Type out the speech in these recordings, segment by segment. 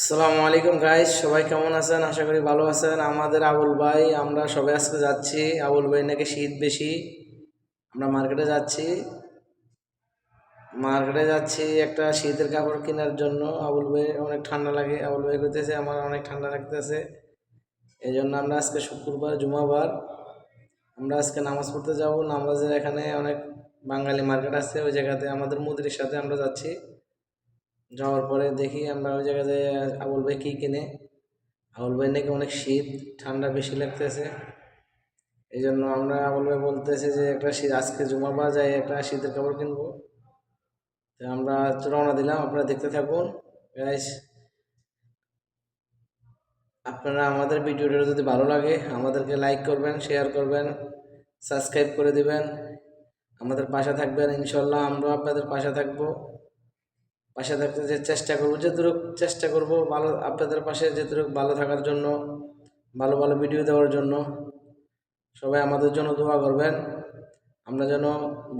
আসসালামু আলাইকুম গাইস সবাই কেমন আছেন? আশা করি ভালো আছেন। আমাদের আবুল ভাই, আমরা সবাই আজকে যাচ্ছি। আবুল ভাই নাকি শীত বেশি? আমরা মার্কেটে যাচ্ছি। মার্কেটে যাচ্ছি একটা শীতের কাপড় কেনার জন্য। আবুল ভাই, অনেক ঠান্ডা লাগে। আবুল ভাই করতেছে আমার অনেক ঠান্ডা লাগতেছে। এই জন্য আমরা আজকে শুক্রবার, জুমাবার, আমরা আজকে নামাজ পড়তে যাব। নামাজের এখানে অনেক বাঙালি মার্কেট আছে। ওই জায়গাতে আমাদের মুদির সাথে আমরা যাচ্ছি। যাওয়ার পরে দেখি আমরা ওই জায়গায় যাই আবুল ভাই কী কিনে। আবুল ভাই নাকি অনেক শীত, ঠান্ডা বেশি লাগতেছে। এই জন্য আমরা আবুল ভাই বলতেছে যে, একটা শীত, আজকে জুমা পাওয়া যায় একটা শীতের কাপড় কিনবো। তো আমরা রওনা দিলাম, আপনারা দেখতে থাকুন। আপনারা আমাদের ভিডিওটা যদি ভালো লাগে, আমাদেরকে লাইক করবেন শেয়ার করবেন সাবস্ক্রাইব করে দিবেন। আমাদের পাশে থাকবেন, ইনশাল্লাহ আমরাও আপনাদের পাশে থাকব। পাশে থাকতে যে চেষ্টা করব যেটুকু চেষ্টা করব ভালো আপনাদের পাশে যেটুকু ভালো থাকার জন্য, ভালো ভালো ভিডিও দেওয়ার জন্য, সবাই আমাদের জন্য দোয়া করবেন। আমরা যেন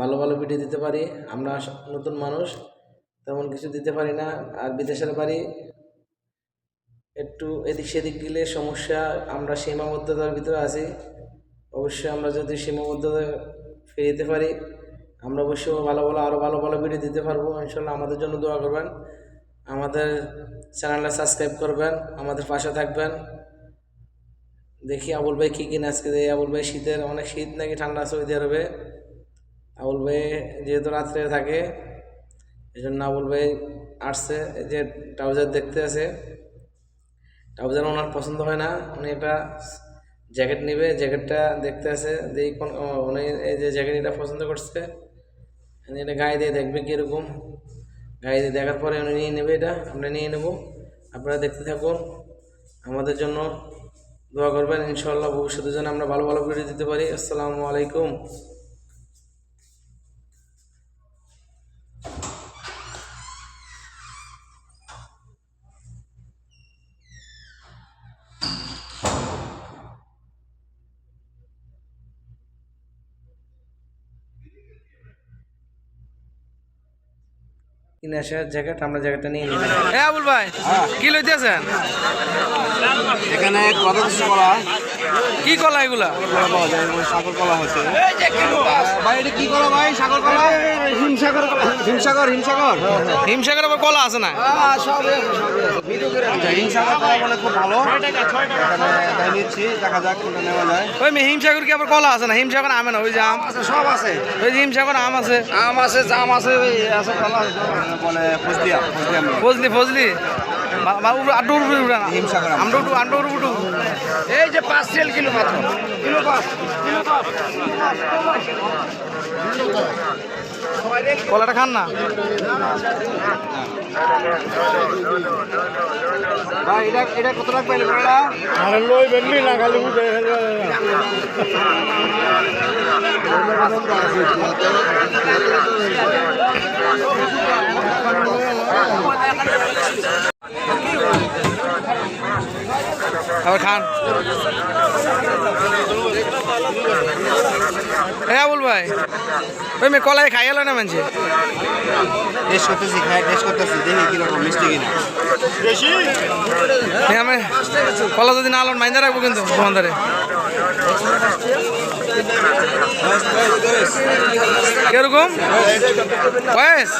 ভালো ভালো ভিডিও দিতে পারি, আমরা নতুন মানুষ, তেমন কিছু দিতে পারি না, আর বিদেশের বাড়ি একটু এদিক সেদিক গেলে সমস্যা, আমরা সীমাবদ্ধতার ভিতরে আছি। অবশ্যই আমরা যদি সীমাবদ্ধতা ফিরে যেতে পারি আমরা অবশ্যই ভালো ভালো আরও ভালো ভালো ভিডিও দিতে পারব, ইনশাল্লাহ আমাদের জন্য দোয়া করবেন। আমাদের চ্যানেলটা সাবস্ক্রাইব করবেন, আমাদের পাশে থাকবেন। দেখি আবুল ভাই কী কিনে আজকে দেয়। আবুল ভাই শীতের অনেক শীত নাকি ঠান্ডা সৌদি আরবে। আবুল ভাই যেহেতু রাত্রে থাকে এই জন্য আবুল ভাই আসছে যে ট্রাউজার দেখতে আছে। ট্রাউজার ওনার পছন্দ হয় না, উনি একটা জ্যাকেট নেবে জ্যাকেটটা দেখতে আছে, দেখি কোন উনি এই যে জ্যাকেট এটা পছন্দ করছে। এটা গায়ে দিয়ে দেখবে কীরকম। গায়ে দিয়ে দেখার পরে উনি নিয়ে নেবে এটা, আমরা নিয়ে নেব। আপনারা দেখতে থাকুন। আমাদের জন্য দোয়া করবেন ইনশাল্লাহ ভবিষ্যতের জন্য আমরা ভালো ভালো ভিডিও দিতে পারি। আসসালামু আলাইকুম। কিনে জ্যাকেট আমরা জ্যাকেটটা নিয়ে নিই হ্যাঁ আবুল ভাই কি লইতেছেন? এখানে কত কিছু কলা কি কলা এগুলা? কলা পাওয়া যায় সাগর কলা হচ্ছে ভাই এটা কি কলা ভাই? সাগর কলা? হিমসাগর হিমসাগর হিমসাগর। হিমসাগর আবার কলা আছে না? আচ্ছা, হিমসাগর কলা বলে খুব ভালো। নিচ্ছি দেখা যাক কোনটা নেওয়া যায়। ওই হিমসাগর কি আবার কলা আছে না? হিমসাগর আমে না ওই যে আম। আচ্ছা সব আছে। ওই যে হিমসাগর আম আছে। আম আছে জাম আছে ওই আছে কলা বলে ফজলিয়া ফজলিয়া ফজলি ফজলি? আটু উঠু উঠা না। হিমসাগর আম। আমটা উঠু আটু উঠু উঠু এই যে পাঁচ তেল কিলো মাত্র। কিলো পাঁচ কলাটা খান না? ভাই এটা এটা কত টাকা পাইলে কলা আরে লই বেরলি না খালি উঠে খান। হ্যাঁ বল ভাই ওই মেয়ে কলাই খাই গেল না মানছে? টেস্ট করতেছি খাই টেস্ট করতেছি দেখি কীরকম মিষ্টি কিনা। আমি কলা যদি না আলো মাইন্দা রাখব কিন্তু দোকানদারে। কীরকম? বয়স?